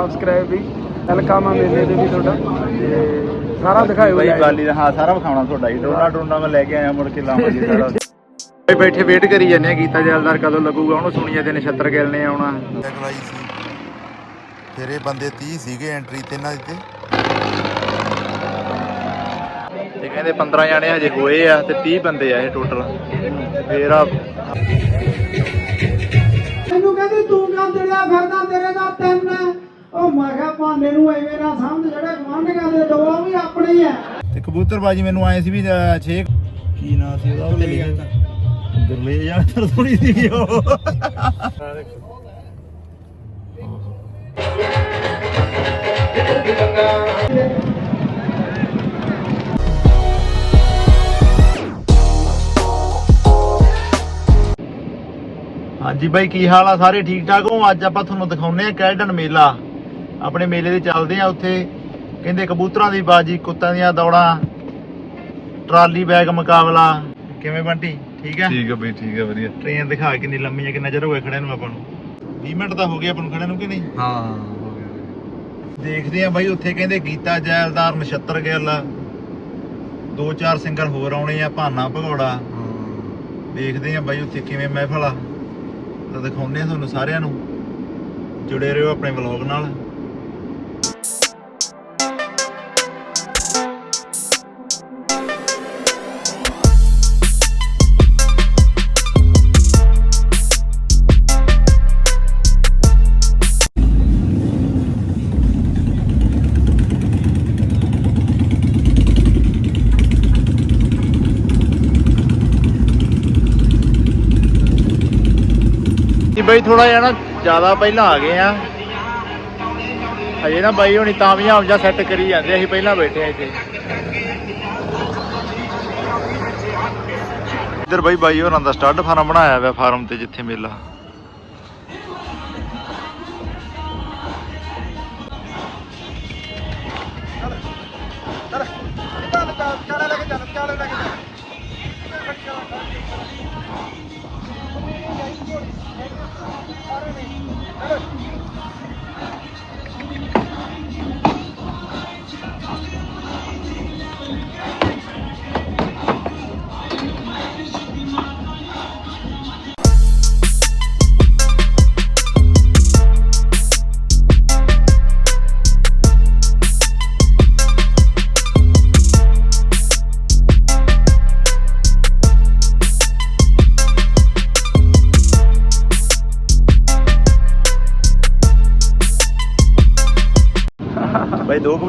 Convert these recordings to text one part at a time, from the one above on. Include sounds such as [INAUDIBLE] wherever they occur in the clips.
Subscribe ਵੀ welcome ਆ ਮੇਲੇ ਦੇ ਵੀ ਤੁਹਾਡਾ ਤੇ ਸਾਰਾ ਦਿਖਾਇਓ ਬਾਈ। ਬਾਲੀ ਦਾ ਹਾਂ ਸਾਰਾ ਵਿਖਾਉਣਾ ਤੁਹਾਡਾ ਹੀ ਡੋਨਾ ਡੋਨਾ ਮੈਂ ਲੈ ਕੇ ਆਇਆ ਮੁੜ ਕੇ ਲਾਵਾਂਗੇ ਸਾਰਾ ਬਾਈ ਬੈਠੇ ਵੇਟ ਕਰੀ ਜਾਂਦੇ ਆ ਗੀਤਾ ਜੈਲਦਾਰ ਕਦੋਂ ਲੱਗੂਗਾ ਉਹਨੂੰ ਸੁਣੀਏ ਤੇ ਨਛੱਤਰ ਗਿੱਲ ਨੇ ਆਉਣਾ ਅਗਲਾਈ ਸੀ ਫਿਰ ਇਹ ਬੰਦੇ 30 ਸੀਗੇ ਐਂਟਰੀ ਤੇ ਇਹਨਾਂ ਦੀ ਤੇ ਤੇ ਕਹਿੰਦੇ 15 ਜਾਣੇ ਹਜੇ ਹੋਏ ਆ ਤੇ 30 ਬੰਦੇ ਆ ਇਹ ਟੋਟਲ ਫੇਰ ਆ ਮੈਨੂੰ ਕਹਿੰਦੀ ਤੂੰ ਤੇਰਾ ਫਿਰਦਾ ਤੇਰੇ ਨਾਲ ਤਿੰਨ ਹੈ। ਉਹ ਮੈਂ ਕਿਹਾ ਭਾਂਡੇ ਨੂੰ ਐਵੇਂ ਨਾ ਸਮਝ ਜਿਹੜੇ ਗਵਾਂਢੀਆਂ ਦੇ ਦੋ ਉਹ ਵੀ ਆਪਣੇ ਹੀ ਆ। ਤੇ ਕਬੂਤਰਬਾਜੀ ਮੈਨੂੰ ਆਏ ਸੀ ਵੀ 6 ਕੀ ਨਾਂ ਸੀ ਉਹਦਾ? ਉੱਤੇ ਲਿਖਿਆ ਗੁਰਲੇ ਜਾਂ ਥੋੜੀ ਸੀ ਉਹ। ਹਾਂਜੀ ਬਾਈ ਕੀ ਹਾਲ ਆ? ਸਾਰੇ ਠੀਕ ਠਾਕ ਹੋ? ਅੱਜ ਆਪਾਂ ਤੁਹਾਨੂੰ ਦਿਖਾਉਨੇ ਆ ਕੈਲਡਨ ਮੇਲਾ। ਆਪਣੇ ਮੇਲੇ ਦੇ ਚੱਲਦੇ ਆ ਉੱਥੇ। ਕਹਿੰਦੇ ਕਬੂਤਰਾਂ ਦੀ ਬਾਜੀ ਕੁੱਤਾਂ ਦੀਆਂ ਦੌੜਾਂ ਟਰਾਲੀ ਬੈਗ ਮੁਕਾਬਲਾ। ਕਿਵੇਂ ਬੰਟੀ? ਠੀਕ ਹੈ ਠੀਕ ਹੈ ਬਈ ਠੀਕ ਹੈ ਵਧੀਆ। ਟ੍ਰੇਨ ਦਿਖਾ ਕਿੰਨੀ ਲੰਮੀ ਹੈ ਕਿੰਨਾ ਚਿਰ ਹੋ ਗਿਆ ਖੜਿਆਂ ਨੂੰ ਆਪਾਂ ਨੂੰ? 20 ਮਿੰਟ ਤਾਂ ਹੋ ਗਏ ਆਪਾਂ ਨੂੰ ਖੜਿਆਂ ਨੂੰ ਕਿ ਨਹੀਂ? ਹਾਂ ਹੋ ਗਿਆ ਦੇਖਦੇ ਆ ਬਾਈ ਉੱਥੇ ਕਹਿੰਦੇ ਗੀਤਾ ਜੈਲਦਾਰ ਨਛੱਤਰ ਗਿੱਲ। ਦੋ ਚਾਰ ਸਿੰਗਰ ਹੋਰ ਆਉਣੇ ਆ ਭਾਨਾ ਭਗੌੜਾ। ਦੇਖਦੇ ਆ ਬਾਈ ਉੱਥੇ ਕਿਵੇਂ ਮਹਿਫਲ ਆ। ਤਾਂ ਦਿਖਾਉਂਦੇ ਆ ਤੁਹਾਨੂੰ ਸਾਰਿਆਂ ਨੂੰ। ਜੁੜੇ ਰਹੋ ਆਪਣੇ ਵਲੌਗ ਨਾਲ। ਬਈ ਥੋੜਾ ਜਿਹਾ ਨਾ ਜ਼ਿਆਦਾ ਪਹਿਲਾਂ ਆ ਗਏ ਆ। ਹਜੇ ਨਾ ਬਾਈ ਹੋਣੀ ਤਾਂ ਵੀ ਆਪਜਾ ਸੈੱਟ ਕਰੀ ਜਾਂਦੇ, ਅਸੀਂ ਪਹਿਲਾਂ ਬੈਠੇ ਆ ਇੱਥੇ। ਇੱਧਰ ਬਾਈ ਬਾਈ ਹੋਰਾਂ ਦਾ ਸਟੱਡ ਫਾਰਮ ਬਣਾਇਆ ਹੋਇਆ ਫਾਰਮ ਤੇ ਜਿੱਥੇ ਮੇਲਾ।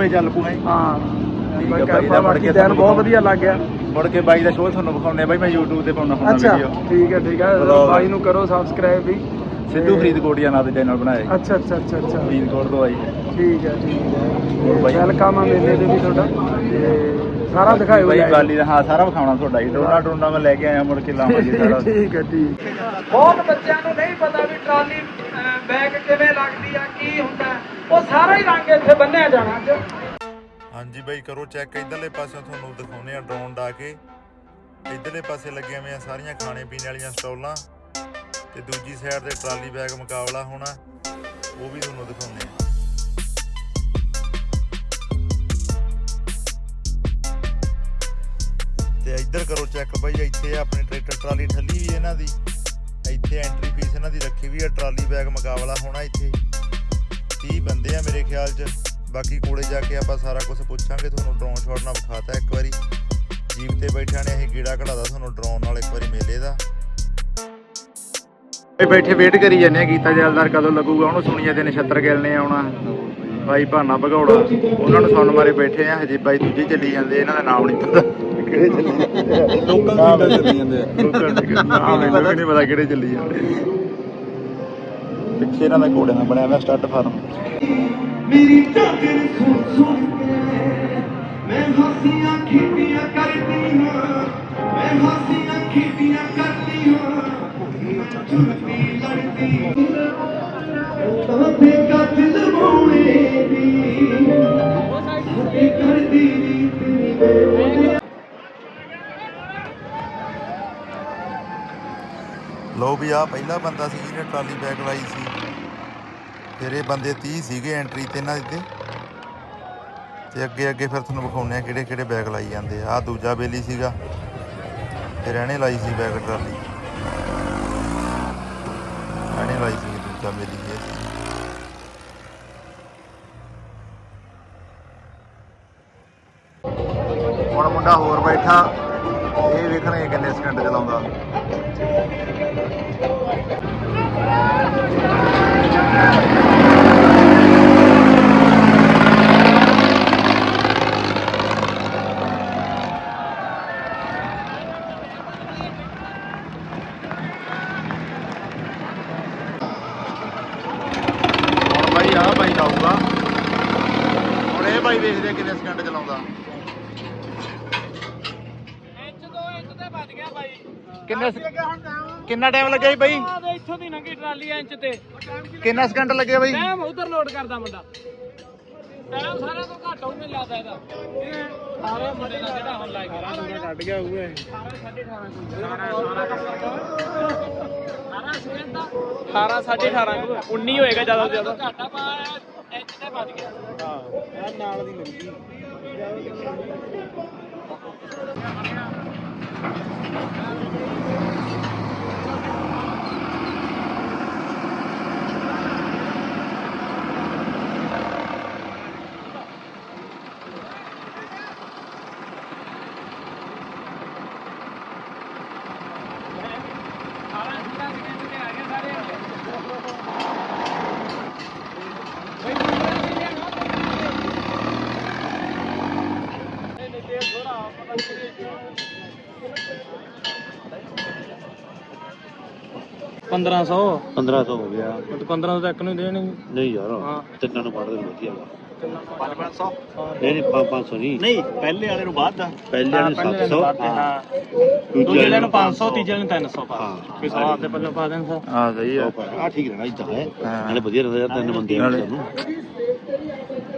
ਚੱਲ ਪੂਣਾ ਹਾਂ। ਠੀਕ ਬਾਈ ਦਾ ਮੁੜ ਬਾਕੀ ਕੇ ਦਿਨ ਬਹੁਤ ਵਧੀਆ ਲੱਗ ਗਿਆ। ਮੁੜ ਕੇ ਬਾਈ ਦਾ ਸ਼ੋਅ ਤੁਹਾਨੂੰ ਵਿਖਾਉਣੇ ਆ ਬਾਈ ਮੈਂ YouTube ਤੇ ਪਾਉਣਾ ਹੁੰਦਾ ਅੱਛਾ ਵੀਡੀਓ ਠੀਕ ਹੈ ਠੀਕ ਹੈ। ਬਾਈ। ਨੂੰ ਕਰੋ ਸਬਸਕ੍ਰਾਈਬ ਵੀ। ਸਿੱਧੂ ਫਰੀਦਕੋਟੀਆ ਨਾਂ ਦੇ ਚੈਨਲ ਬਣਾਇਆ ਅੱਛਾ ਅੱਛਾ ਅੱਛਾ ਅੱਛਾ। ਫਰੀਦਕੋਟ ਤੋਂ ਆਈ। ਠੀਕ ਹੈ ਠੀਕ ਹੋਰ ਹੈ ਬਾਈ? ਵੈਲਕਮ ਆ ਮੇਲੇ ਦੇ ਵੀ ਤੁਹਾਡਾ। ਤੇ ਸਾਰਾ ਦਿਖਾਇਓ ਬਾਈ। ਬਾਲੀ ਦਾ ਹਾਂ ਸਾਰਾ ਵਿਖਾਉਣਾ ਤੁਹਾਡਾ ਹੀ ਡੋਨਾ ਡੋਨਾ ਮੈਂ ਲੈ ਕੇ ਆਇਆ ਮੁੜ ਕੇ ਲਾਵਾਂਗੇ [LAUGHS] ਸਾਰਾ। ਠੀਕ ਹੈ ਠੀਕ ਹੈ ਬਹੁਤ ਬੱਚਿਆਂ ਨੂੰ ਨਹੀਂ ਪਤਾ ਵੀ ਟਰਾਲੀ ਬੈਗ ਕਿਵੇਂ ਲੱਗਦੀ ਆ ਕੀ ਹੁੰਦਾ ਹੈ। ਉਹ ਸਾਰਾ ਹੀ ਰੰਗ ਇੱਥੇ ਬੰਨਿਆ ਜਾਣਾ ਅੱਜ। ਹਾਂਜੀ ਬਾਈ, ਕਰੋ ਚੈੱਕ ਇਧਰਲੇ ਪਾਸੇ ਤੁਹਾਨੂੰ ਦਿਖਾਉਨੇ ਆ ਡਰੋਨ ਡਾ ਕੇ। ਇਧਰਲੇ ਪਾਸੇ ਲੱਗੀਆਂ ਹੋਈਆਂ ਸਾਰੀਆਂ ਖਾਣੇ ਪੀਣੇ ਵਾਲੀਆਂ ਸਟਾਲਾਂ ਤੇ ਦੂਜੀ ਸਾਈਡ ਤੇ ਟਰਾਲੀ ਬੈਗ ਮੁਕਾਬਲਾ ਹੋਣਾ, ਉਹ ਵੀ ਤੁਹਾਨੂੰ ਦਿਖਾਉਨੇ ਆ ਤੇ ਇੱਧਰ ਕਰੋ ਚੈੱਕ ਬਾਈ, ਇੱਥੇ ਆਪਣੇ ਟਰੈਕਟਰ ਟਰਾਲੀ ਠੱਲੀ ਵੀ ਇਹਨਾਂ ਦੀ। ਇੱਥੇ ਐਂਟਰੀ ਫੀਸ ਇਹਨਾਂ ਦੀ ਰੱਖੀ ਵੀ ਹੈ, ਟਰਾਲੀ ਬੈਗ ਮੁਕਾਬਲਾ ਹੋਣਾ ਇੱਥੇ। 30 ਬੰਦੇ ਆ ਮੇਰੇ ਖਿਆਲ 'ਚ? ਬਾਕੀ ਕੋਲੇ ਜਾ ਕੇ ਆਪਾਂ ਸਾਰਾ ਕੁਝ ਪੁੱਛਾਂਗੇ ਤੁਹਾਨੂੰ ਡਰੋਨ ਸ਼ਾਟ ਨਾਲ ਵਿਖਾਤਾ ਇੱਕ ਵਾਰੀ। ਜੀਪ ਤੇ ਬੈਠਿਆਂ ਨੇ ਅਸੀਂ ਗੀੜਾ ਕਢਾਦਾ ਤੁਹਾਨੂੰ ਡਰੋਨ ਨਾਲ ਇੱਕ ਵਾਰੀ ਮੇਲੇ ਦਾ। ਇਹ ਬੈਠੇ ਵੇਟ ਕਰੀ ਜਾਂਦੇ ਆ ਗੀਤਾ ਜੈਲਦਾਰ ਕਦੋਂ ਲੱਗੂਗਾ? ਉਹਨੂੰ ਸੁਣੀਏ ਤੇ ਨਛੱਤਰ ਗਿੱਲ ਨੇ ਆਉਣਾ। ਬਾਈ ਭਾਨਾ ਭਗੌੜਾ। ਉਹਨਾਂ ਨੂੰ ਸੁਣਨ ਮਾਰੇ ਬੈਠੇ ਆ ਹਜੇ ਬਾਈ ਦੂਜੇ ਚੱਲੀ ਜਾਂਦੇ ਇਹਨਾਂ ਦਾ ਨਾਮ ਨਹੀਂ ਪਤਾ। ਕਿਹੜੇ ਚੱਲੀ ਜਾਂਦੇ? ਲੋਕਾਂ ਦੇ ਚੱਲੀ ਜਾਂਦੇ ਆ। ਲੋਕਾਂ ਦੇ ਨਾਮ ਨਹੀਂ ਪਤਾ ਕਿਹੜੇ ਚੱਲੀ ਜਾਂਦੇ। ਪਿੱਛੇ ਇਹਨਾਂ ਦਾ ਘੋੜੇ ਨਾਲ ਬਣਿਆ ਹੋਇਆ ਸਟੱਡ ਫਾਰਮ ਮੇਰੀ ਚਾਦਰ ਸੁਣ ਸੁਣ ਕੇ ਮੈਂ ਹਾਸੀਆਂ ਖੇਡੀਆਂ ਕਰਦੀ ਹਾਂ। ਮੈਂ ਹਾਸੀਆਂ ਕਰਦੀ ਹਾਂ। ਲੜਦੀ। ਦੀ ਦੀ ਰੀਤ ਲੋ ਵੀ ਆ ਪਹਿਲਾ ਬੰਦਾ ਸੀ ਜਿਹਨੇ ਟਰਾਲੀ ਬੈਗ ਲਾਈ ਸੀ। ਫਿਰ ਇਹ ਬੰਦੇ 30 ਸੀਗੇ ਐਂਟਰੀ ਤੇ ਇਹਨਾਂ ਦੇ ਤੇ। ਅੱਗੇ ਅੱਗੇ ਫਿਰ ਤੁਹਾਨੂੰ ਵਿਖਾਉਂਦੇ ਆ ਕਿਹੜੇ ਕਿਹੜੇ ਬੈਗ ਲਾਈ ਜਾਂਦੇ ਆ। ਆਹ ਦੂਜਾ ਬੇਲੀ ਸੀਗਾ। ਫਿਰ ਰਹਿਣੇ ਲਾਈ ਸੀ ਬੈਗ ਟਰਾਲੀ। ਰਹਿਣੇ ਲਾਈ ਸੀ ਦੂਜਾ ਬੇਲੀ ਇਹ। ਹੁਣ ਮੁੰਡਾ ਹੋਰ ਬੈਠਾ। ਇਹ ਵੇਖਣੇ ਕਿੰਨੇ ਸਕਿੰਟ ਚਲਾਉਂਦਾ। ਹੁਣ ਹੁਣ ਆ ਕਿੰਨੇ ਸਕਿੰਟ ਚਲਾਉਂਦਾ। ਇੰਚ ਦੋ ਇੰਚ ਤੇ ਵੱਜ ਗਿਆ ਬਾਈ। ਕਿੰਨੇ ਕਿੰਨਾ ਟਾਈਮ ਲੱਗਿਆ ਜੀ ਬਾਈ? ਆ ਦੇ ਇੱਥੋਂ ਦੀ ਲੰਗੀ ਟਰਾਲੀ ਇੰਚ ਤੇ। ਕਿੰਨਾ ਸਕਿੰਟ ਲੱਗਿਆ ਬਾਈ? ਟਾਈਮ ਉਧਰ ਲੋਡ ਕਰਦਾ ਮੁੰਡਾ। ਟਾਈਮ ਸਾਰਿਆਂ ਤੋਂ ਘੱਟ ਹੋਊ ਮੈਨੂੰ ਲੱਗਦਾ ਇਹਦਾ। ਇਹ ਸਾਰੇ ਮੁੰਡੇ ਦਾ ਜਿਹੜਾ ਹੁਣ ਲਾਇਕ ਕਰਾ ਦੂਗਾ ਕੱਢ ਗਿਆ ਹੋਊਗਾ ਇਹ। 18 18.5 19 ਹੋਏਗਾ ਜ਼ਿਆਦਾ ਤੋਂ ਜ਼ਿਆਦਾ। ਘਾਟਾ ਪਾਇਆ ਇੰਚ ਤੇ ਵੱਜ ਗਿਆ। ਹਾਂ ਨਾਲ ਦੀ ਲੰਗੀ। 1500 ਹੋ ਗਿਆ। ਪੰਦਰਾਂ ਸੌ ਤਾਂ ਇੱਕ ਨੂੰ ਦੇਣੀ। ਨਹੀਂ ਯਾਰ ਹਾਂ। ਤਿੰਨਾਂ ਨੂੰ ਪੜਦੇ ਵਧੀਆ ਵਾ 500 ਨਹੀਂ ਨਹੀਂ 500 ਨਹੀਂ। ਨਹੀਂ ਪਹਿਲੇ ਵਾਲੇ ਨੂੰ ਬਾਅਦ ਦਾ। ਪਹਿਲੇ ਵਾਲੇ ਨੂੰ 700 ਦੂਜੇ ਵਾਲੇ ਨੂੰ 500 ਤੀਜੇ ਵਾਲੇ ਨੂੰ 300 ਪਾ ਹਾਂ। ਕਿਸੇ ਆਪ ਦੇ ਪੱਲੇ ਪਾ ਦੇਣ ਸਰ ਹਾਂ ਸਹੀ ਆ। ਆ ਠੀਕ ਰਹਿਣਾ ਇਦਾਂ ਹੈ। ਹਾਂ। ਨਾਲੇ ਵਧੀਆ ਰਹਿੰਦਾ ਯਾਰ ਤਿੰਨ ਬੰਦੇ ਆ ਨਾਲੇ- ਨੂੰ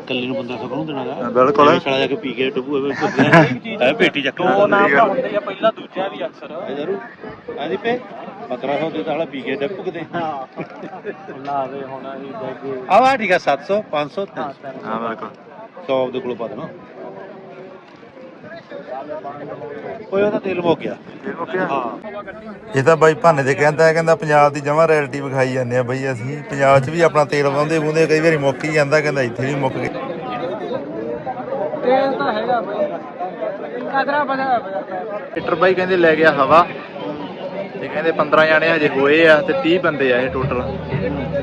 ਕੱਲੇ ਨੂੰ 1500 ਕਾਹਨੂੰ ਦੇਣਾ ਗਾ? ਹਾਂ, ਬਿਲਕੁਲ। ਸਾਲਾ ਜਾ ਕੇ ਪੀ ਕੇ ਡੁੱਬੂ ਐਵੇਂ ਐ ਪੇਟੀ ਚੱਕ ਦੋ ਨਾਮ ਤਾਂ ਹੁੰਦੇ ਆ ਪਹਿਲਾ ਦੂਜਾ ਵੀ ਅਕਸਰ। ਐ ਜਰੂ ਐਦੀ ਪੇ 1500 ਦੇ ਸਾਲਾ ਪੀ ਕੇ ਡੁੱਬ ਕਿਤੇ ਲਾਵੇ ਹੁਣ ਅਸੀਂ ਬੈਗੇ ਆ ਵਾ ਠੀਕ ਆ 700 500 ਹਾਂ ਬਿਲਕੁਲ। 100 ਦੇ ਕੋਲ ਪਾ ਦੇਣਾ। ਓਏ ਉਹਦਾ ਤੇਲ ਮੁੱਕ ਗਿਆ। ਫਿਰ ਮੁੱਕਿਆ ਇਹ ਤਾਂ ਬਾਈ ਭਾਨੇ ਦੇ ਕਹਿੰਦਾ ਹੈ ਕਹਿੰਦਾ ਪੰਜਾਬ ਦੀ ਜਮਾ ਰੈਲਿਟੀ ਵਿਖਾਈ ਜਾਂਦੇ ਆ ਬਈ ਅਸੀਂ। ਪੰਜਾਬ 'ਚ ਵੀ ਆਪਣਾ ਤੇਲ ਪਾਉਂਦੇ ਬੁੰਦੇ ਕਈ ਵਾਰੀ ਮੁੱਕ ਹੀ ਜਾਂਦਾ ਕਹਿੰਦਾ ਇੱਥੇ ਵੀ ਮੁੱਕ ਗਿਆ। ਤੇਲ ਤਾਂ ਹੈਗਾ ਬਈ। ਕਦਰਾ ਬਜਾ ਲੀਟਰ ਬਾਈ ਕਹਿੰਦੇ ਲੈ ਗਿਆ ਹਵਾ। ਤੇ ਕਹਿੰਦੇ 15 ਜਾਣੇ ਹਜੇ ਹੋਏ ਆ ਤੇ 30 ਬੰਦੇ ਆ ਇਹ ਟੋਟਲ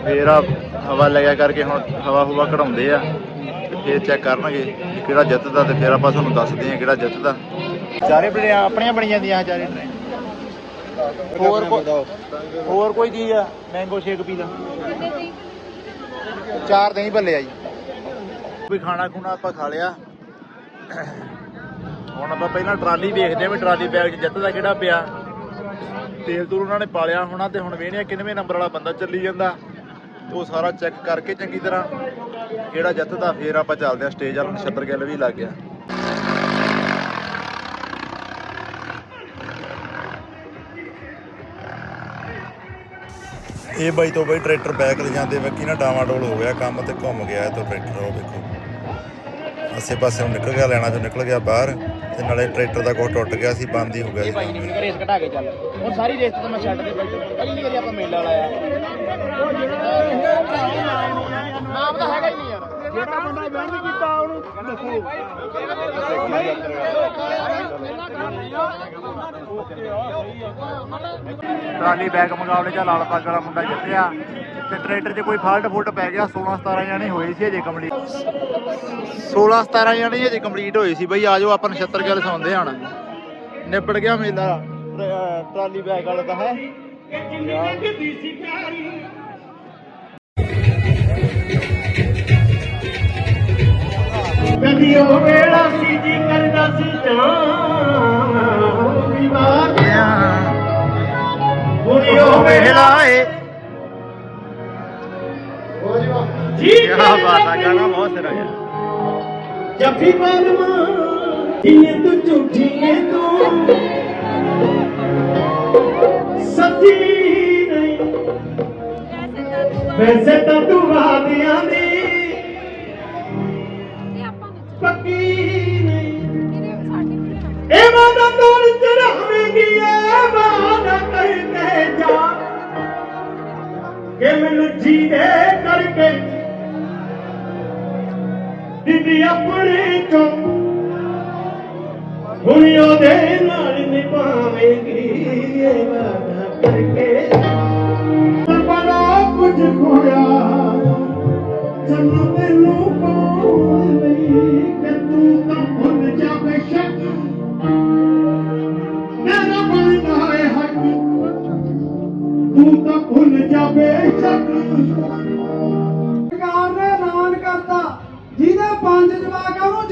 ਫੇਰ ਆ ਹਵਾ ਲੈ ਕਰਕੇ ਹੁਣ ਹਵਾ ਹੁਵਾ ਕਢਾਉਂਦੇ ਆ ਤੇ ਫੇਰ ਚੈੱਕ ਕਰਨਗੇ ਕਿ ਕਿਹੜਾ ਜਿੱਤਦਾ ਤੇ ਫੇਰ ਆਪਾਂ ਤੁਹਾਨੂੰ ਦੱਸਦੇ ਆ ਕਿਹੜਾ ਜਿੱਤਦਾ। ਚਾਰੇ ਬਣੇ ਆਪਣੀਆਂ ਬਣੀ ਜਾਂਦੀਆਂ ਚਾਰੇ ਟ੍ਰੇਨ। ਹੋਰ ਕੋਈ ਹੋਰ ਕੋਈ ਚੀਜ਼ ਆ? ਮੈਂਗੋ ਸ਼ੇਕ ਪੀ ਲਾ। ਚਾਰ ਦਹੀਂ ਭੱਲੇ ਆ ਜੀ। ਵੀ ਖਾਣਾ ਖੁਣਾ ਆਪਾਂ ਖਾ ਲਿਆ। ਹੁਣ ਆਪਾਂ ਪਹਿਲਾਂ ਟਰਾਲੀ ਵੇਖਦੇ ਆ ਵੀ ਟਰਾਲੀ ਬੈਗ 'ਚ ਜਿੱਤਦਾ ਕਿਹੜਾ ਪਿਆ। ਤੇਲ ਤੂਲ ਉਹਨਾਂ ਨੇ ਪਾਲਿਆ ਹੋਣਾ ਤੇ ਹੁਣ ਵੇਖਦੇ ਕਿੰਨਵੇਂ ਨੰਬਰ ਵਾਲਾ ਬੰਦਾ ਚੱਲੀ ਜਾਂਦਾ। ਉਹ ਸਾਰਾ ਚੈੱਕ ਕਰਕੇ ਚੰਗੀ ਤਰ੍ਹਾਂ ਕਿਹੜਾ ਜਿੱਤਦਾ ਫੇਰ ਆਪਾਂ ਚੱਲਦੇ ਆ ਸਟੇਜ ਵਾਲ ਨਛੱਤਰ ਗਿੱਲ ਵੀ ਲੱਗ ਗਿਆ। ਇਹ ਬਾਈ ਤੋਂ ਬਾਈ ਟਰੈਕਟਰ ਬੈਕ ਲੈ ਜਾਂਦੇ ਵੇਖੀ ਨਾ ਡਾਵਾਂ ਡੋਲ ਹੋ ਗਿਆ, ਕੰਮ ਤੇ ਘੁੰਮ ਗਿਆ ਇਹ ਤੋਂ ਟਰੈਕਟਰ, ਉਹ ਵੇਖੋ। ਆਸੇ ਪਾਸੇ ਨੂੰ ਨਿਕਲ ਗਿਆ, ਲੈਣਾ ਚੋਂ ਨਿਕਲ ਗਿਆ ਬਾਹਰ ਤੇ ਨਾਲੇ ਟਰੈਕਟਰ ਦਾ ਕੁਛ ਟੁੱਟ ਗਿਆ ਸੀ ਬੰਦ ਹੀ ਹੋ ਗਿਆ ਸੀ ਕੰਮ। ਰੇਸ ਘਟਾ ਕੇ ਚੱਲ। ਹੁਣ ਸਾਰੀ ਰੇਸ ਤਾਂ ਮੈਂ ਛੱਡ ਦੇ ਬੈਠਾ। ਪਹਿਲੀ ਵਾਰੀ ਆਪਾਂ ਮੇਲਾ ਲਾਇਆ। ਨਾਮ ਤਾਂ ਹੈਗਾ ਹੀ ਨਹੀਂ। ਜਿਹੜਾ ਬੰਦਾ ਬੈਂਡ ਕੀਤਾ ਉਹਨੂੰ ਟਰਾਲੀ ਬੈਗ ਮੁਕਾਬਲੇ 'ਚ ਲਾਲ ਪੱਗ ਵਾਲਾ ਮੁੰਡਾ ਜਿੱਤਿਆ ਤੇ ਟਰੈਕਟਰ 'ਚ ਕੋਈ ਫਾਲਟ ਫੁਲਟ ਪੈ ਗਿਆ 16 17 ਜਾਣੇ ਹੋਏ ਸੀ ਅਜੇ ਕੰਪਲੀਟ 16 17 ਜਾਣੇ ਅਜੇ ਕੰਪਲੀਟ ਹੋਏ ਸੀ ਬਈ ਆਜੋ ਆਪਾਂ ਨਛੱਤਰ ਗੱਲ ਸੌਂਦੇ ਹਣ। ਨਿਬੜ ਗਿਆ ਮੇਲਾ ਟਰ- ਟਰਾਲੀ ਬੈਗ ਵਾਲਾ ਤਾਂ ਹੈ। ਕਦੀ ਉਹ ਵੇਲਾ ਸੀ ਜੀ ਕਰਦਾ ਸੀ ਜਾਨ। ਵਿਵਾਦਿਆ ਹੁਣ ਉਹ ਵੇਲਾ ਏ। ਜੀ ਕੀ ਬਾਤ ਆ ਗਾਣਾ ਬਹੁਤ ਸਿਰਾ ਗਿਆ। ਜੱਫੀ ਪਾਦਮਾ ਜਿੰਨੇ ਤੂੰ ਝੂਠੀ ਏ ਤੂੰ। ਸੱਚੀ ਨਹੀਂ। ਵੈਸੇ ਤਾਂ ਤੂੰ ਵਾਦਿਆਂ ਦੀ। ਆਪਣੇ ਤੋਂ ਹੁਣ ਉਹਦੇ ਨਾਲ ਨਿਭਾਵੇਂਗੀ ਇਹ ਵਾਦਾ ਕਰਕੇ। ਬੜਾ ਕੁਝ ਖੋਇਆ ਜਨ ਮੈਨੂੰ ਪਾਉਣ ਲਈ ਕਿ ਤੂੰ ਤਾਂ ਭੁੱਲ ਜਾ ਬੇਸ਼ੱਕ। ਮੇਰਾ ਬਣਦਾ ਹੈ ਹੱਕ, ਤੂੰ ਤਾਂ ਭੁੱਲ ਜਾ ਬੇਸ਼ੱਕ।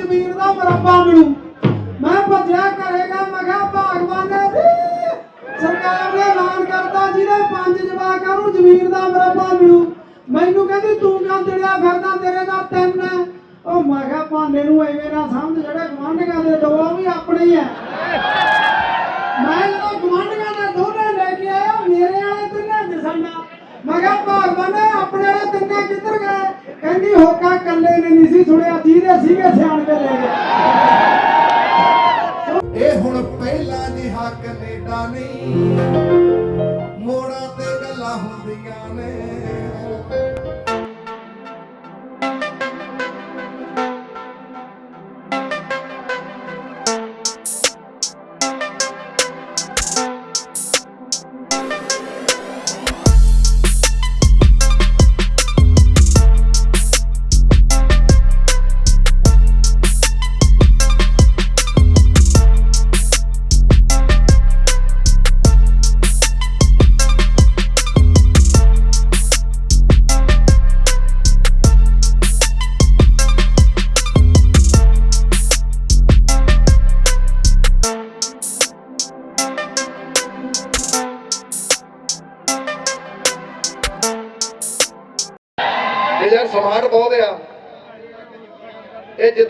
ਜਵਾਕ ਦਾ ਮਰੱਬਾ ਮਿਲੂ। ਮੈਂ ਭੱਜਿਆ ਕਰੇਗਾ, ਮੈਂ ਕਿਹਾ ਭਗਵਾਨ ਸਰਕਾਰ ਨੇ ਐਲਾਨ ਕਰਤਾ, ਜਿਹਦੇ ਪੰਜ ਜਵਾਕ ਆ ਉਹਨੂੰ ਦਾ ਮਰੱਬਾ ਮਿਲੂ। ਮੈਨੂੰ ਕਹਿੰਦੀ, ਤੂੰ ਕਿਉਂ ਦਿੜਿਆ ਫਿਰਦਾ? ਤੇਰੇ ਦਾ ਤਿੰਨ ਉਹ ਮੈਂ ਭਾਨੇ ਨੂੰ ਐਵੇਂ ਨਾ ਸਮਝ, ਜਿਹੜੇ ਗਵਾਂਢੀਆਂ ਦੇ ਦੋ ਉਹ ਵੀ ਆਪਣੇ ਹੀ ਹੈ ਮੈਂ ਜਦੋਂ ਗਵਾਂਢੀਆਂ ਦੇ ਦੋਨੇ ਲੈ ਕੇ ਆਇਆ, ਮੇਰੇ ਵਾਲੇ ਤਿੰਨੇ ਦਿਸਣਾ ਮੈਂ ਕਿਹਾ, ਭਗਵਾਨ ਆਪਣੇ ਵਾਲੇ ਤਿੰਨੇ ਕਿੱਧਰ ਗਏ? ਕਹਿੰਦੀ ਹੋਕਾ ਕੱਲੇ ਨੇ ਨਹੀਂ ਸੀ ਸੁਣਿਆ, ਜਿਹਦੇ ਸੀਗੇ ਸਿਆਣਦੇ ਲੈ ਗਏ। ਇਹ ਹੁਣ ਪਹਿਲਾਂ ਜਿਹਾ ਕੈਨੇਡਾ ਨਹੀਂ।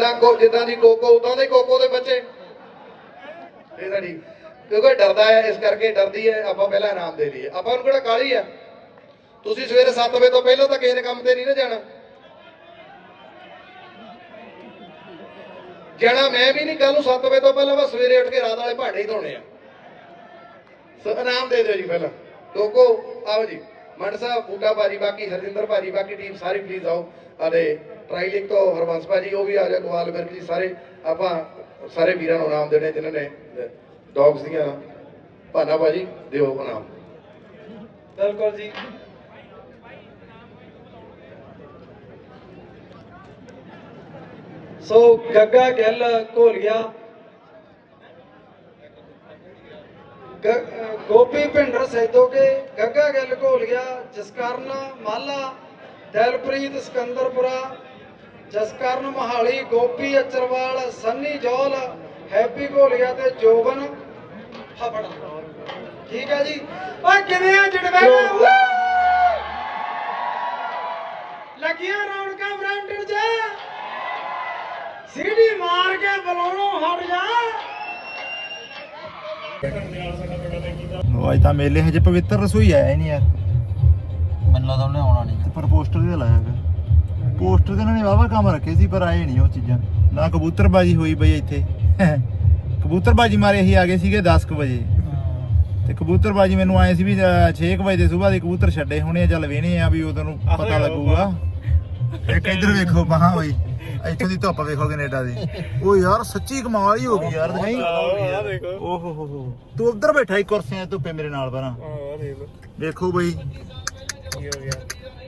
ਜਿੱਦਾਂ ਕੋ ਜਿੱਦਾਂ ਦੀ ਕੋਕੋ ਉਦਾਂ ਦੇ ਕੋਕੋ ਦੇ ਬੱਚੇ। ਇਹ ਤਾਂ ਠੀਕ। ਕਿਉਂਕਿ ਡਰਦਾ ਹੈ, ਇਸ ਕਰਕੇ ਡਰਦੀ ਹੈ, ਆਪਾਂ ਪਹਿਲਾਂ ਇਨਾਮ ਦੇ ਲਈਏ। ਆਪਾਂ ਨੂੰ ਕਿਹੜਾ ਕਾਲੀ ਆ? ਤੁਸੀਂ ਸਵੇਰੇ 7 ਵਜੇ ਤੋਂ ਪਹਿਲਾਂ ਤਾਂ ਕਿਸੇ ਨੇ ਕੰਮ ਤੇ ਨਹੀਂ ਨਾ ਜਾਣਾ। ਜਾਣਾ ਮੈਂ ਵੀ ਨਹੀਂ ਕੱਲ ਨੂੰ 7 ਵਜੇ ਤੋਂ ਪਹਿਲਾਂ ਬਸ ਸਵੇਰੇ ਉੱਠ ਕੇ ਰਾਤ ਵਾਲੇ ਭਾਂਡੇ ਹੀ ਧੋਣੇ ਆ। ਸੋ, ਇਨਾਮ ਦੇ ਦਿਓ ਜੀ ਪਹਿਲਾਂ। ਕੋਕੋ ਆਓ ਜੀ। ਮੰਡ ਸਾਹਿਬ, ਬੂਟਾ ਭਾਜੀ ਬਾਕੀ, ਹਰਜਿੰਦਰ ਭਾਜੀ ਬਾਕੀ ਟੀਮ ਸਾਰੀ ਪਲੀਜ਼ ਆਓ। ਅਤੇ ਟ੍ਰਾਈਲਿੰਗ ਤੋਂ ਹਰਬੰਸ ਭਾਜੀ, ਉਹ ਵੀ ਆ ਜਾ ਗੋਵਾਲ ਮਿਰਕ ਜੀ ਸਾਰੇ। ਆਪਾਂ ਸਾਰੇ ਵੀਰਾਂ ਨੂੰ ਇਨਾਮ ਦੇਣੇ, ਜਿਨ੍ਹਾਂ ਨੇ ਡੌਗਸ ਦੀਆਂ ਭਾਨਾ ਭਾਜੀ, ਦਿਓ ਇਨਾਮ। ਬਿਲਕੁਲ ਜੀ। ਸੋ ਗੱਗਾ ਗਿੱਲ ਘੋਲੀਆ। ਗ- ਅਹ ਗੋਪੀ ਭਿੰਡਰ ਸੈਦੋਕੇ ਗੱਗਾ ਗਿੱਲ ਘੋਲੀਆ, ਜਸਕਰਨ ਮਾਲਾ, ਦਿਲਪ੍ਰੀਤ ਸਿਕੰਦਰਪੁਰਾ ਜਸਕਰਨ ਮਹਾਲੀ ਗੋਪੀ ਅਚਰਵਾਲ ਸੰਨੀ ਜੌਲ ਹੈਪੀ ਘੋਲੀਆ ਤੇ ਜੋਬਨ ਫਫੜਾ ਠੀਕ ਹੈ ਜੀ? ਓਏ ਕਿਵੇਂ ਆ ਜੜਵੇ ਲੱਗੀਆਂ ਰੌਣਕਾਂ ਬ੍ਰਾਂਡਡ ਚ। ਸੀੜੀ ਮਾਰ ਕੇ ਬਲੋਣੋਂ ਹਟ ਜਾ। ਉਹ ਅੱਜ ਤਾਂ ਮੇਲੇ ਹਜੇ ਪਵਿੱਤਰ ਰਸੋਈ ਆਇਆ ਹੀ ਨਹੀਂ ਯਾਰ। ਮੈਨੂੰ ਲੱਗਦਾ ਉਹਨੇ ਆਉਣਾ ਨਹੀਂ। ਪਰ ਪੋਸਟਰ ਦੇ ਲਾਇਆ ਹੈਗਾ ਪੋਸਟਰ ਦੇ ਇਹਨਾਂ ਨੇ ਵਾਵਾ ਕੰਮ ਰੱਖੇ ਸੀ ਪਰ ਆਏ ਨਹੀਂ ਉਹ ਚੀਜ਼ਾਂ। ਨਾ ਕਬੂਤਰਬਾਜੀ ਹੋਈ ਬਈ ਇੱਥੇ। ਕਬੂਤਰਬਾਜੀ ਮਾਰੇ ਅਸੀਂ ਆ ਗਏ ਸੀਗੇ 10 ਕੁ ਵਜੇ। ਤੇ ਕਬੂਤਰਬਾਜੀ ਮੈਨੂੰ ਆਏ ਸੀ ਵੀ 6 ਵਜੇ ਦੇ ਸਵੇਰ ਦੇ ਕਬੂਤਰ ਛੱਡੇ ਹੋਣੇ ਆ ਚੱਲ ਵੇਣੇ ਆ ਵੀ ਉਦੋਂ ਨੂੰ ਪਤਾ ਲੱਗੂਗਾ। ਇੱਕ ਇੱਧਰ ਵੇਖੋ ਬਾਹਾਂ ਬਈ ਇੱਥੋਂ ਦੀ ਧੁੱਪ ਵੇਖੋ ਕੈਨੇਡਾ ਦੀ। ਉਹ ਯਾਰ ਸੱਚੀ ਕਮਾਲ ਹੀ ਹੋ ਗਈ ਯਾਰ ਨਹੀਂ ਓਹ ਹੋ ਹੋ ਹੋ। ਤੂੰ ਉੱਧਰ ਬੈਠਾ ਹੀ ਕੁਰਸੀਆਂ ਧੁੱਪੇ ਮੇਰੇ ਨਾਲ ਪਰਾਂ। ਦੇਖੋ ਬਈ।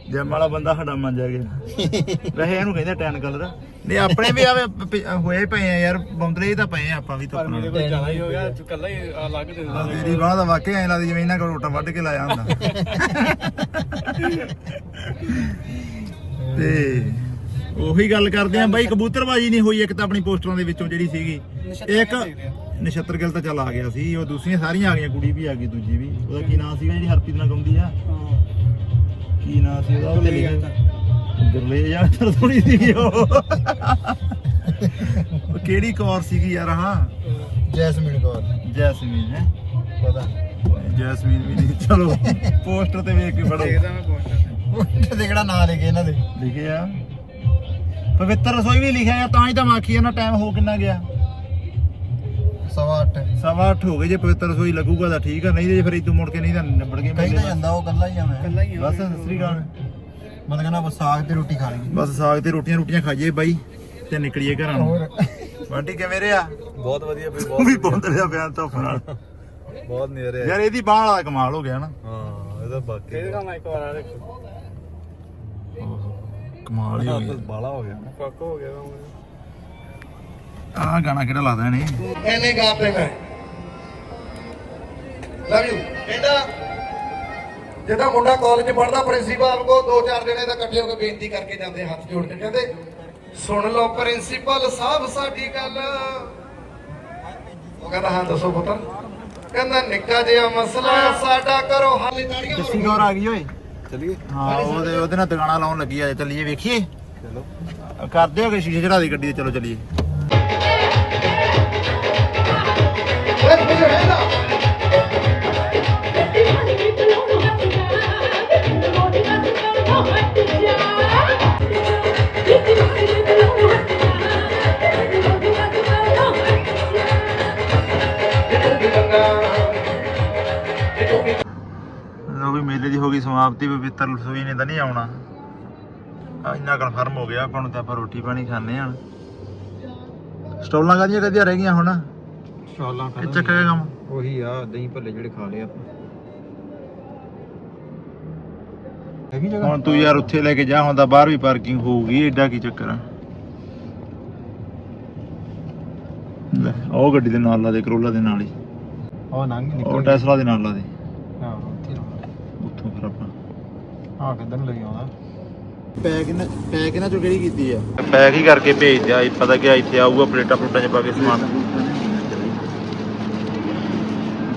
ਜਿਮ ਵਾਲਾ ਬੰਦਾ ਸਾਡਾ ਮੰਨ ਜਾ ਗਿਆ। ਵੈਸੇ ਇਹਨੂੰ ਕਹਿੰਦੇ ਟੈਨ ਕਲਰ ਨਹੀਂ ਆਪਣੇ ਵੀ ਆਵੇ ਪ- ਹੋਏ ਪਏ ਆ ਯਾਰ ਬੰਦਰੇ ਤਾਂ ਪਏ ਆ ਆਪਾਂ ਵੀ ਧੁੱਪ ਨਾਲ ਜ਼ਿਆਦਾ ਹੀ ਹੋ ਗਿਆ ਕੱਲਾ ਹੀ ਅਲੱਗ ਦੇ ਆਹ ਤੇਰੀ ਬਾਹ ਦਾ ਵਾਕਿਆ ਐਂ ਲੱਗਦੀ ਜਿਵੇਂ ਇਹਨਾਂ ਕੋਲ ਰੋਟਾ ਵੱਢ ਕੇ ਲਾਇਆ ਹੁੰਦਾ। ਤੇ ਉਹੀ ਗੱਲ ਕਰਦੇ ਆ ਬਾਈ ਕਬੂਤਰਬਾਜੀ ਨਹੀਂ ਹੋਈ ਇੱਕ ਤਾਂ ਆਪਣੀ ਪੋਸਟਰਾਂ ਦੇ ਵਿੱਚੋਂ ਜਿਹੜੀ ਸੀਗੀ। ਇੱਕ ਨਛੱਤਰ ਗਿੱਲ ਤਾਂ ਚੱਲ ਆ ਗਿਆ ਸੀ ਉਹ ਦੂਸਰੀਆਂ ਸਾਰੀਆਂ ਆ ਗਈਆਂ ਕੁੜੀ ਵੀ ਆ ਗਈ ਦੂਜੀ ਵੀ। ਉਹਦਾ ਕੀ ਨਾਮ ਸੀਗਾ ਜਿਹੜੀ ਹਰਪ੍ਰੀਤ ਨਾਲ ਗਾਉਂਦੀ ਆ? ਕੀ ਨਾਮ ਸੀ ਉਹਦਾ? ਉੱਤੇ ਲਿਖਿਆ ਗੁਰਲੇ ਜਾਂ ਥੋੜੀ ਸੀਗੀ ਉਹ। ਉਹ ਕਿਹੜੀ ਕੌਰ ਸੀਗੀ ਯਾਰ ਹਾਂ? ਜੈਸਮੀਨ ਕੌਰ। ਜੈਸਮੀਨ ਹੈ? ਪਤਾ। ਜੈਸਮੀਨ ਵੀ ਨਹੀਂ। ਚਲੋ ਪੋਸਟਰ ਤੇ ਵੇਖ ਕੇ ਬੜੋ ਮੈਂ ਪਹੁੰਚਦਾ ਤੇ। ਕਿਹੜਾ ਨਾਂ ਲਿਖੇ ਇਹਨਾਂ ਦੇ? ਲਿਖੇ ਆ ਪਵਿੱਤਰ ਰਸੋਈ ਵੀ ਲਿਖਿਆ ਆ ਤਾਂ ਹੀ ਤਾਂ ਮਾਖੀ ਇਹਨਾਂ ਟਾਈਮ ਹੋ ਕਿੰਨਾ ਗਿਆ। ਸਵਾ 8 ਸਵਾ ਅੱਠ ਹੋ ਗਏ ਜੇ ਪਵਿੱਤਰ ਰਸੋਈ ਲੱਗੂਗਾ ਤਾਂ ਠੀਕ ਆ ਨਹੀਂ ਤੇ ਜੇ ਫਿਰ ਇਦੋਂ ਮੁੜ ਕੇ ਨਹੀਂ ਤਾਂ ਨਿਬੜ ਗਏ ਕਹੀ ਤਾਂ ਜਾਂਦਾ ਉਹ ਕੱਲਾ ਹੀ ਆ ਮੈਂ। ਕੱਲਾ ਹੀ ਬਸ ਸਤਿ ਸ੍ਰੀ ਅਕਾਲ। ਮੈਂ ਤਾਂ ਕਹਿੰਦਾ ਬਸ ਸਾਗ ਤੇ ਰੋਟੀ ਖਾ ਲਈ ਬਸ ਸਾਗ ਤੇ ਰੋਟੀਆਂ ਰੋਟੀਆਂ ਖਾਈਏ ਬਾਈ ਤੇ ਨਿਕਲੀਏ ਘਰਾਂ ਨੂੰ। ਬਾਂਟੀ ਕਿਵੇਂ ਰਿਹਾ? ਬਹੁਤ ਵਧੀਆ ਬਈ ਉਹ ਵੀ ਬੋਂਦ ਲਿਆ ਪਿਆ ਧੁੱਪ ਨਾਲ। ਬਹੁਤ ਨੇਰੇ ਯਾਰ ਇਹਦੀ ਬਾਹ ਵਾਲਾ ਕਮਾਲ ਹੋ ਗਿਆ ਨਾ। ਹਾਂ ਇਹਦਾ ਬਾਕੀ ਇਹਦਾ ਮੈਂ ਇੱਕ ਵਾਰ ਕਮਾਲ ਹੀ ਹੋ ਗਿਆ ਬਾਲਾ ਹੋ ਗਿਆ। ਫੱਕ ਹੋ ਗਿਆ ਆਹ ਗਾਣਾ ਕਿਹੜਾ ਲਾਦਾ ਇਹਨੇ? ਇਹਨੇ ਗਾ ਤੇ ਮੈਂ ਲਵ ਯੂ ਇਹਦਾ ਜਿਹਦਾ ਮੁੰਡਾ ਕਾਲਜ ਪੜਦਾ ਪ੍ਰਿੰਸੀਪਲ ਕੋ ਦੋ ਚਾਰ ਜਣੇ ਦਾ ਇਕੱਠੇ ਹੋ ਕੇ ਬੇਨਤੀ ਕਰਕੇ ਜਾਂਦੇ ਹੱਥ ਜੋੜ ਕੇ। ਕਹਿੰਦੇ ਸੁਣ ਲਓ ਪ੍ਰਿੰਸੀਪਲ ਸਾਹਿਬ ਸਾਡੀ ਗੱਲ। ਉਹ ਕਹਿੰਦਾ ਹਾਂ ਦੱਸੋ ਪੁੱਤਰ। ਕਹਿੰਦਾ ਨਿੱਕਾ ਜਿਹਾ ਮਸਲਾ ਸਾਡਾ ਕਰੋ ਹੱਲ ਤਾੜੀਆਂ ਜੱਸੀ ਗੌਰ ਆ ਗਈ ਓਏ। ਚਲੀਏ। ਹਾਂ ਉਹਦੇ ਉਹਦੇ ਨਾਲ ਦੁਕਾਨਾਂ ਲਾਉਣ ਲੱਗੀ ਆ ਚੱਲੀਏ ਵੇਖੀਏ। ਚਲੋ। ਕਰਦੇ ਹੋਗੇ ਸ਼ੀਸ਼ੇ ਚੜਾ ਦੀ ਗੱਡੀ ਤੇ ਚਲੋ ਚਲੀਏ। ਲੋ ਵੀ ਮੇਲੇ ਦੀ ਹੋ ਗਈ ਸਮਾਪਤੀ ਪਵਿੱਤਰ ਰਸੋਈ ਨੇ ਤਾਂ ਨਹੀਂ ਆਉਣਾ। ਇੰਨਾ ਕਨਫਰਮ ਹੋ ਗਿਆ, ਆਪਾਂ ਨੂੰ ਤਾਂ ਆਪਾਂ ਰੋਟੀ ਪਾਣੀ ਖਾਣੇ ਆ ਸਟੋਲਾਂ ਕਾਦੀਆਂ ਕਦੀਆਂ ਰਹਿ ਗਈਆਂ ਹੁਣ? ਸ਼ਾਲਾਂ ਇਹ ਚੱਕੇਗਾ ਕੰਮ। ਉਹੀ ਆ ਦਹੀਂ ਭੱਲੇ ਜਿਹੜੇ ਖਾ ਲਏ ਆਪਾਂ। ਹੈਗੀ ਜਗ੍ਹਾ? ਹੁਣ ਤੂੰ ਯਾਰ ਉੱਥੇ ਲੈ ਕੇ ਜਾ ਹੁੰਦਾ ਬਾਹਰ ਵੀ ਪਾਰਕਿੰਗ ਹੋਊਗੀ ਐਡਾ ਕੀ ਚੱਕਰ ਆ? ਲੈ ਉਹ ਗੱਡੀ ਦੇ ਨਾਲ ਲਾ ਦੇ ਕਰੋਲਾ ਦੇ ਨਾਲ ਹੀ। ਉਹ ਨੰਗ ਉਹ ਨਿਕਲ ਟੈਸਲਾ ਦੇ ਨਾਲ ਲਾ ਦੇ। ਹਾਂ ਉੱਥੇ। ਉੱਥੋਂ ਫਿਰ ਆਪਾਂ। ਕਿੱਧਰ ਨੂੰ ਲਈ ਆਉਂਦਾ ਪੈਕ ਇਹਨਾਂ ਪੈਕ ਇਹਨਾਂ ਚੋਂ ਕਿਹੜੀ ਕੀਤੀ ਆ? ਪੈਕ ਹੀ ਕਰਕੇ ਭੇਜ ਦਿਆ ਇਹ ਪਤਾ ਕਿ ਇੱਥੇ ਆਊਗਾ ਪਲੇਟਾਂ ਪਲੂਟਾਂ 'ਚ ਪਾ ਕੇ ਸਮਾਨ।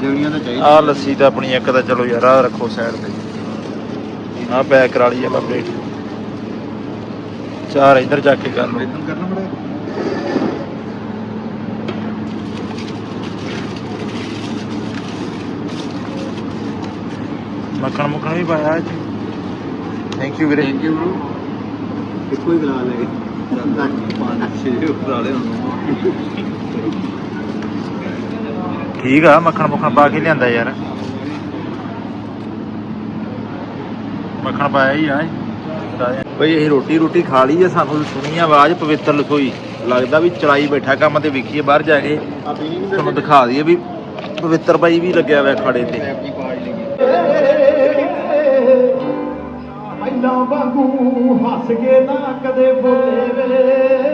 ਦੇਵਣੀਆਂ ਤਾਂ ਚਾਹੀਦੀ ਆਹ ਲੱਸੀ ਤਾਂ ਆਪਣੀ ਇੱਕ ਤਾਂ ਚਲੋ ਯਾਰ ਆਹ ਰੱਖੋ ਸਾਈਡ ਤੇ। ਆਹ ਪੈਕ ਕਰਾ ਲਈ ਆਪਾਂ ਪਲੇਟ ਚਾਰ ਇੱਧਰ ਜਾ ਕੇ ਕਰ ਲਓ। ਇਦਾਂ ਕਰਨਾ ਬੜਾ ਮੱਖਣ ਮੁੱਖਣ ਵੀ ਪਾਇਆ ਇਹ ਥੈਂਕ ਯੂ ਵੀਰੇ। ਥੈਂਕ ਯੂ ਬ్రో ਇੱਕੋ ਹੀ ਗਲਾ ਲੈ ਜਾਂਦਾ [LAUGHS] ਪੰਜ ਛੇ ਉਪਰਾਲੇ ਠੀਕ ਆ ਮੱਖਣ ਮੁੱਖਣ ਪਾ ਕੇ ਲਿਆਂਦਾ ਯਾਰ ਮੱਖਣ ਪਾਇਆ ਹੀ ਆ ਬਈ ਅਸੀਂ ਰੋਟੀ ਰੋਟੀ ਖਾ ਲਈ ਆ ਸਾਨੂੰ ਸੁਣੀ ਆਵਾਜ਼ ਪਵਿੱਤਰ ਲਖੋਈ ਲੱਗਦਾ ਵੀ ਚਲਾਈ ਬੈਠਾ ਕੰਮ ਤੇ ਵੇਖੀਏ ਬਾਹਰ ਜਾ ਕੇ ਤੁਹਾਨੂੰ ਦਿਖਾ ਦਈਏ ਵੀ ਪਵਿੱਤਰ ਬਾਈ ਵੀ ਲੱਗਿਆ ਹੋਇਆ ਖੜੇ ਤੇ ਪਹਿਲਾਂ ਵਾਂਗੂ ਹੱਸ ਕੇ ਨਾ ਕਦੇ ਬੋਲੇ ਵੇ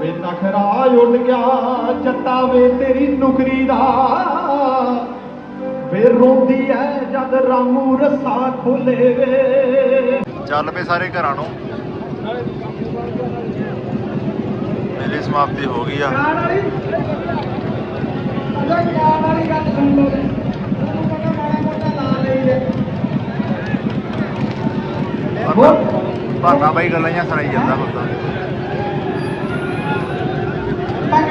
ਵੇ ਨਖਰਾ ਉੱਡ ਗਿਆ ਜੱਟਾ ਵੇ ਤੇਰੀ ਨੁਕਰੀ ਦਾ। ਵੇ ਰੋਂਦੀ ਐ ਜਦ ਰਾਮੂ ਰਸਾ ਖੋਲੇ ਵੇ। ਚੱਲ ਪਏ ਸਾਰੇ ਘਰਾਂ ਨੂੰ। ਮੇਲੇ ਸਮਾਪਤੀ ਹੋ ਗਈ ਆ। ਭਾਨਾ ਬਾਈ ਗੱਲਾਂ ਜਾਂ ਸੁਣਾਈ ਜਾਂਦਾ ਹੁੰਦਾ ਭੰਗੜੇ ਦਾ ਗਾਣਾ ਲਾ ਲਈਏ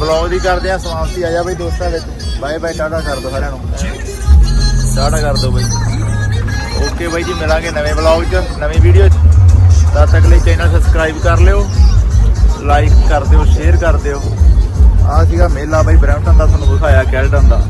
ਬਲੌਗ ਦੀ ਕਰਦੇ ਆ ਸਮਾਪਤੀ ਆ ਜਾ ਬਈ ਦੋਸਤਾਂ ਵਿੱਚ। ਬਾਏ ਬਾਏ, ਟਾਟਾ ਕਰ ਦੋ ਸਾਰਿਆਂ ਨੂੰ। ਟਾਟਾ ਕਰ ਦੋ ਬਈ। ਓਕੇ ਬਾਈ ਜੀ, ਮਿਲਾਂਗੇ ਨਵੇਂ ਬਲੌਗ 'ਚ, ਨਵੀਂ ਵੀਡੀਓ 'ਚ। ਤਦ ਤੱਕ ਲਈ ਚੈਨਲ ਸਬਸਕ੍ਰਾਈਬ ਕਰ ਲਿਓ। ਲਾਈਕ ਕਰ ਦਿਓ ਸ਼ੇਅਰ ਕਰ ਦਿਓ। ਆ ਸੀਗਾ ਮੇਲਾ ਬਾਈ ਬਰੈਂਪਟਨ ਦਾ ਤੁਹਾਨੂੰ ਦਿਖਾਇਆ ਕੈਲਟਨ ਦਾ।